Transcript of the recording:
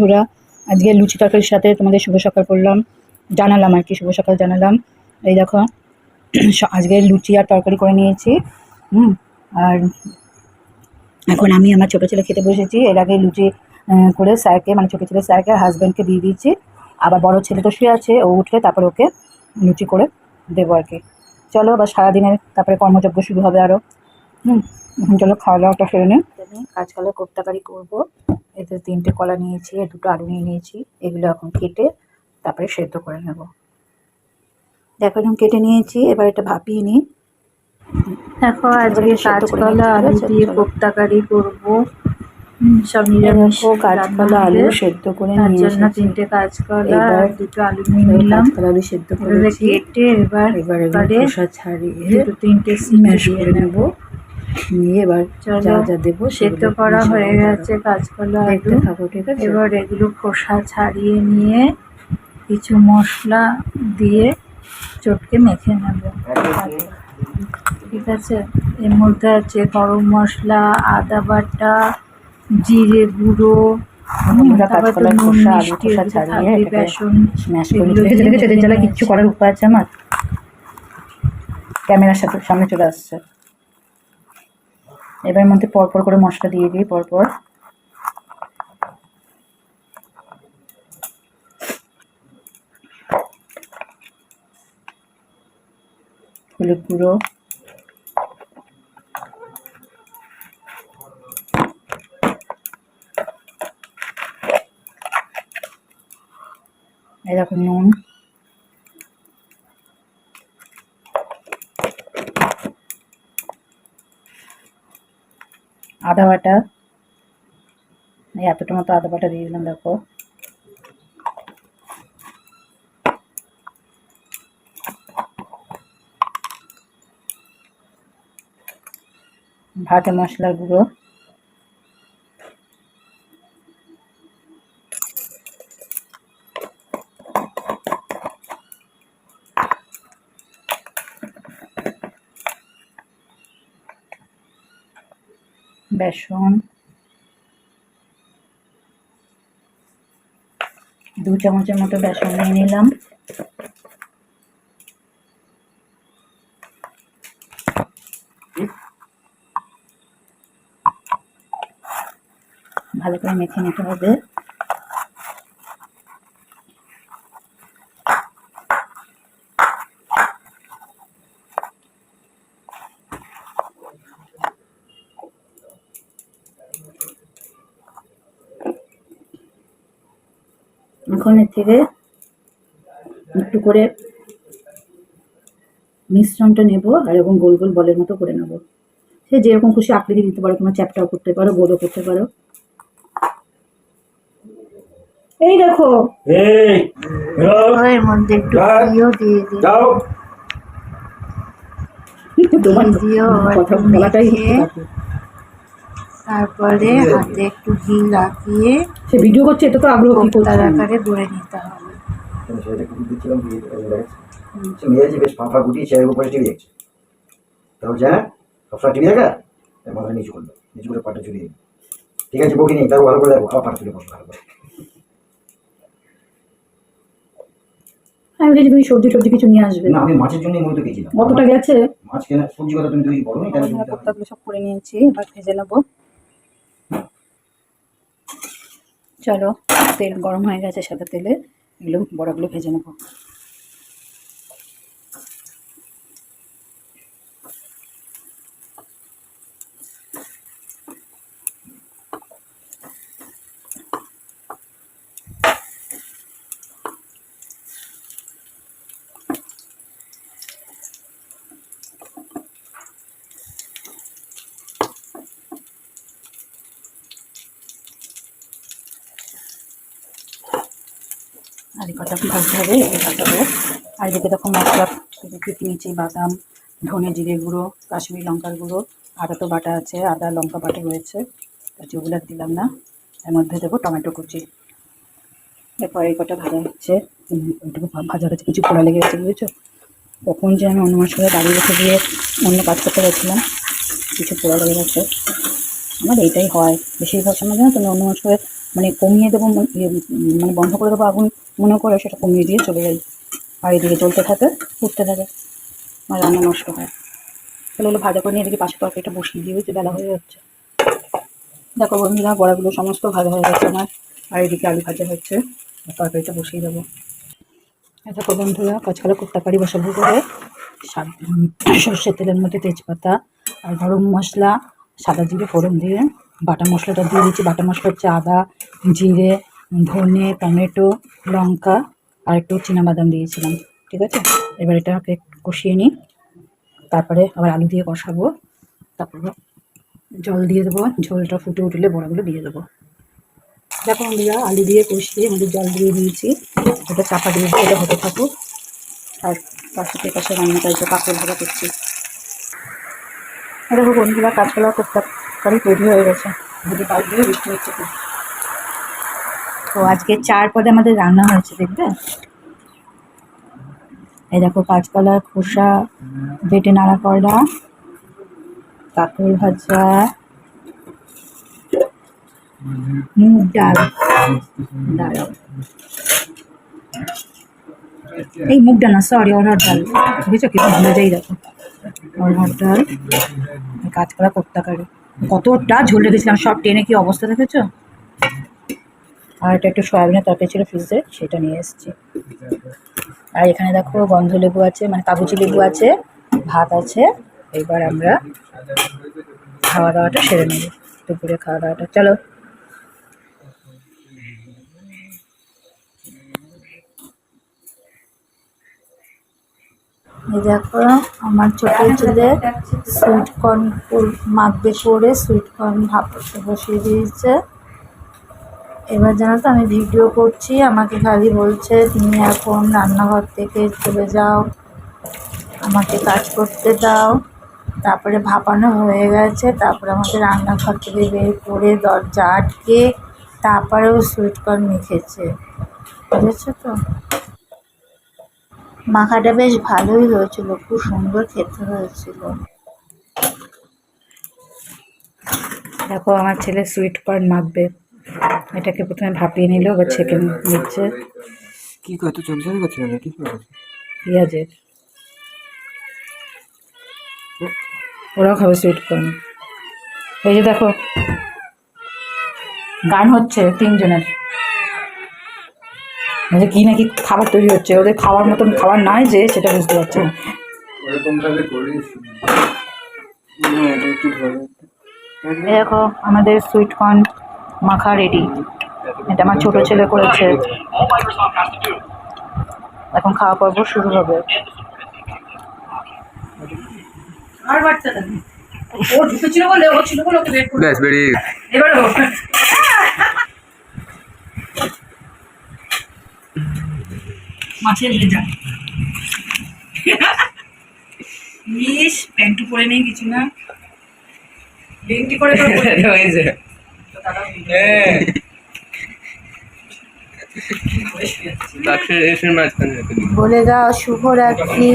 বন্ধুরা, আজকে লুচি তরকারির সাথে তোমাদের শুভ সকাল করলাম। জানালাম আর কি, শুভ সকাল জানালাম। এই দেখো, আজকে লুচি আর তরকারি করে নিয়েছি। হুম, আর এখন আমি আমার ছোটো ছেলে খেতে বসেছি। এর আগে লুচি করে স্যারকে মানে ছোটো ছেলে স্যারকে হাজব্যান্ডকে দিয়ে দিয়েছি। আবার বড় ছেলে তো শুয়ে আছে, ও উঠলে তারপরে ওকে লুচি করে দেবো আর কি। চলো, আবার সারাদিনের তারপরে কর্মযজ্ঞ শুরু হবে আরও হুম, এখন চলো খাওয়া দাওয়াটা সেরে নিই কাঁচকলা কোপ্তাকারি করব। এতে তিনটে কলা নিয়েছি দুটো আলু নিয়ে নিয়েছি এগুলো এখন কেটে তারপরে সেদ্ধ করে নেব। দেখো এখন কেটে নিয়েছি এবার এটা ভাপিয়ে নিই। দেখো আজকে করে কাঁচকলা আলু দিয়ে চলো। কোপ্তাকারি করব। সব নিরামিষ কাঁচকলা আলু সেদ্ধ করে তার নিয়ে জন্য তিনটে কাঁচকলা এবার আর দুটো আলু নিয়ে নিলাম। আলু সেদ্ধ করে কেটে এবার এবার এবার ছাড়িয়ে দুটো তিনটে সিটি করে নেব। নিয়ে এবার যা যা দেবো সেদ্ধ করা হয়ে গেছে কাঁচকলা দেখতে থাকো ঠিক আছে এবার এগুলো খোসা ছাড়িয়ে নিয়ে কিছু মশলা দিয়ে চটকে মেখে নেব ঠিক আছে এর মধ্যে আছে গরম মশলা আদা বাটা জিরে গুঁড়ো কিচ্ছু করার উপায় আছে আমার ক্যামেরার সাথে সামনে চলে আসছে এবার মধ্যে পরপর করে মশলা দিয়ে দিই পরপর। হলুদ গুঁড়ো। দেখো নুন। আদা বাটা। এতটা মতো আদা বাটা দিয়ে দিলাম দেখো। ভাতে মশলা গুঁড়ো। বেসন দু চামচের মতো বেসন নিয়ে নিলাম। ভালো করে মেখে নিতে হবে। এখন এর থেকে একটু করে মিশ্রণটা নেব আর এরকম গোল গোল বলের মতো করে নেব। সে যেরকম খুশি আকৃতি দিতে পারো কোনো চ্যাপটাও করতে পারো গোলও করতে পারো। এই দেখো। এই বেরো এর মধ্যে একটু ঘিও দিয়ে দিই। তোমার দিও কথা বলাটাই তারপরে হাতে একটু ঘি লাগিয়ে সে ভিডিও করছে এটা তো আগ্রহ কি করছে? কোপ্তার আকারে গড়ে নিতে হবে। বেশ ফাঁফা গুটিয়ে চেয়ারের উপরে টিভি দেখছে তা বলছে সবসময় টিভি দেখা মাথা নিচু করল নিচু করে পাটা চুরিয়ে ঠিক আছে বকি নেই তাও ভালো করে দেখো আবার পাটা তুলে বসো ভালো করে আমি ভেবেছি তুমি সবজি টবজি কিছু নিয়ে আসবে? না আমি মাছের জন্যই মূলত গেছিলাম। কতটা গেছে? মাছ কেনা সবজি কথা তুমি নি সব করে নিয়েছি এবার ভেজে নেব। চলো তেল গরম হয়ে গেছে সাদা তেলে এগুলো বড়াগুলো ভেজে নেব। এই কটা হবে এই ভাজাবো আর এদিকে দেখো মশলা কেটে নিয়েছি বাদাম ধনে জিরে গুঁড়ো কাশ্মীরি লঙ্কার গুঁড়ো আদা তো বাটা আছে আদা লঙ্কা বাটা রয়েছে। যেগুলো দিলাম না এর মধ্যে দেবো টমেটো কুচি। এরপর এই কটা ভাজা হচ্ছে ওইটুকু ভাজা হচ্ছে কিছু পোড়া লেগে গেছে বুঝেছ? তখন যে আমি অন্য মাসে বাড়ি রেখে দিয়ে অন্য কাজ করতে গেছিলাম কিছু পোড়া লেগে গেছে। আমার এইটাই হয়। বেশিরভাগ সময় জানো তুমি অন্য মাসে মানে কমিয়ে দেবো ইয়ে, মানে বন্ধ করে দেবো আগুন মনে করে সেটা কমিয়ে দিয়ে চলে যাই। আর এদিকে চলতে থাকে উঠতে থাকে। আমার রান্না নষ্ট হয়। তাহলে হলো ভাজা করে নিয়ে এদিকে পাশে তরকারিটা বসিয়ে দিয়ে হচ্ছে বেলা হয়ে যাচ্ছে। দেখো বন্ধুরা, বড়াগুলো সমস্ত ভাজা হয়ে গেছে আমার। আর এদিকে আলু ভাজা হচ্ছে তরকারিটা বসিয়ে দেবো। দেখো বন্ধুরা কাঁচকলা কুর্তাকারি বসাবো করে। সর্ষের তেলের মধ্যে তেজপাতা আর গরম মশলা, সাদা জিরে ফোড়ন দিয়ে বাটা মশলাটা দিয়ে দিচ্ছি। বাটা মশলা হচ্ছে আদা, জিরে ধনে, টমেটো, লঙ্কা আর একটু বাদাম দিয়েছিলাম, ঠিক আছে? এবার এটাকে কষিয়ে নিই। তারপরে আবার আলু দিয়ে কষাবো। তারপরে জল দিয়ে দেবো, ঝোলটা ফুটে উঠলে বড়াগুলো দিয়ে দেবো। দেখো আমরা আলু দিয়ে কষিয়ে আমাদের জল দিয়ে দিয়েছি। ওটা চাপা দিয়ে দিয়ে এটা হতে থাকুক। আর সাথে পাশে রান্নাটা কাপড় ভাজা করছি। দেখো বন্ধুরা, কাঁচকলা করতে কারি তৈরি হয়ে গেছে। যদি পাশ দিয়ে বৃষ্টি হচ্ছে। তো আজকে চার পদে আমাদের রান্না হয়েছে, দেখবে? এই দেখো কাঁচকলার খোসা, বেটে নাড়া করা কাঁকড় ভাজা, মুগ ডাল। এই মুগ ডাল না সরি অরহর ডাল। বুঝেছ কি? ভেজেই দেখো। অরহর ডাল, কাঁচকলা কোপ্তা কতটা ঝোল রেখেছিলাম, সব টেনে কি অবস্থা দেখেছ? আর এটা একটু সয়াবিনের তরকারি ছিল ফ্রিজে সেটা নিয়ে এসেছি। আর এখানে দেখো গন্ধ লেবু আছে মানে কাগজি লেবু আছে, ভাত আছে। এবার আমরা খাওয়া দাওয়াটা সেরে নেব, দুপুরে খাওয়া দাওয়াটা। চলো। এই দেখো, আমার ছোট ছেলে সুইট কর্ন মাখবে করে সুইট কর্ন ভাপতে বসিয়ে দিয়েছে। এবার জানো তো আমি ভিডিও করছি, আমাকে খালি বলছে, তুমি এখন রান্নাঘর থেকে চলে যাও, আমাকে কাজ করতে দাও। তারপরে ভাপানো হয়ে গেছে, তারপরে আমাকে রান্নাঘর থেকে বের করে দরজা আটকে, তারপরেও সুইট কর্ন মেখেছে। বুঝেছ তো? মাখাটা বেশ ভালোই হয়েছিল, খুব সুন্দর খেতে হয়েছিল। দেখো, আমার ছেলে সুইট কর্ন মাখবে। এটাকে প্রথমে ভাপিয়ে নিল এবার ছেঁকে নিচ্ছে। কি কত চলছে করছে না কি পেঁয়াজের। ওরাও খাবে সুইট কর্ন এই যে দেখো গান হচ্ছে তিনজনের। মানে কি নাকি খাবার তৈরি হচ্ছে ওদের খাওয়ার মতন খাবার নাই যে সেটা বুঝতে পারছি না। দেখো আমাদের সুইট কর্ন মাখা রেডি এটা আমার ছোট ছেলে করেছে। এখন খাওয়া পর্ব শুরু হবে। মাছের ভেজা ইস প্যান্টু পরে নেই কিছু না। বেংটি করে তো হয়েছে। বলে দাও শুভরাত্রি।